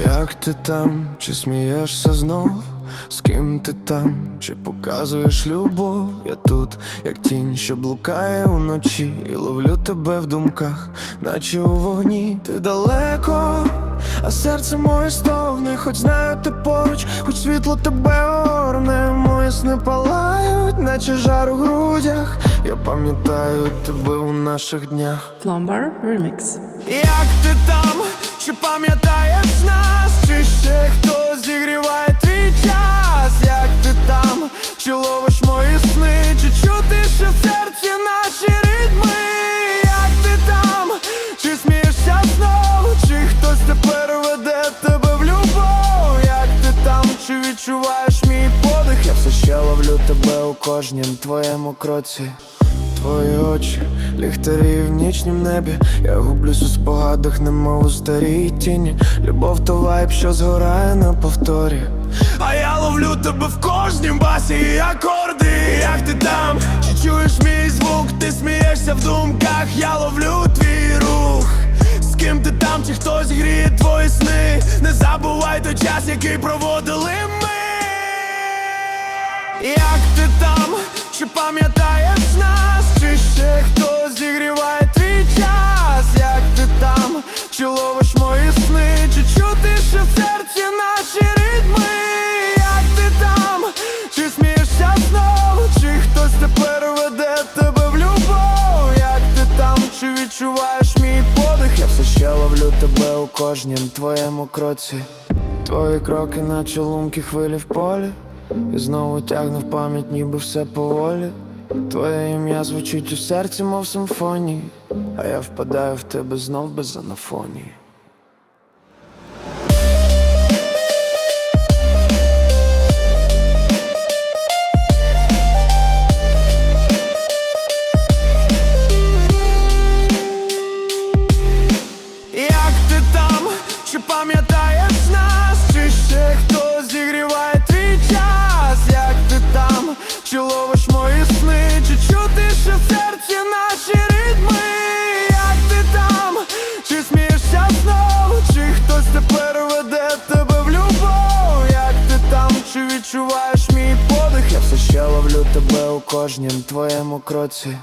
Як ти там, чи смієшся знов? З ким ти там, чи показуєш любов? Я тут, як тінь, що блукає уночі, і ловлю тебе в думках, наче у вогні. Ти далеко, а серце моє стовне, хоч знаю ти поруч, хоч світло тебе орне, мої сни палають, наче жар у грудях. Я пам'ятаю тебе у наших днях. Plumber Remix. Як ти там, чи пам'ятаєш нас, чи ще хтось зігріває твій час? Як ти там, чи ловиш мої сни, чи чути ще в серці наші ритми? Як ти там, чи смієшся знову, чи хтось тепер відчуваєш мій подих? Я все ще ловлю тебе у кожнім твоєму кроці. Твої очі, ліхтарі в нічнім небі, я гублюсь у спогадах, немов у старій тіні. Любов то вайб, що згорає на повторі. А я ловлю тебе в кожнім басі акорди. Як ти там? Чи чуєш мій звук? Ти смієшся в думках, я ловлю твій рух. З ким ти там, чи хтось гріє твої сни? Не забувай той час, який проводили ми. Як ти там, чи пам'ятаєш нас, чи ще хтось зігріває твій час? Як ти там, чи ловиш мої сни, чи чути ще в серці наші ритми? Як ти там, чи смієшся знову, чи хтось тепер веде тебе в любов? Як ти там, чи відчуваєш мій подих? Я все ще ловлю тебе у кожнім твоєму кроці. Твої кроки, наче лунки хвилі в полі. І знову тягну в пам'ять, ніби все поволі. Твоє ім'я звучить у серці, мов симфонії, а я впадаю в тебе знов без анафонії. Мій подих? Я все ще ловлю тебе у кожнім твоєму кроці.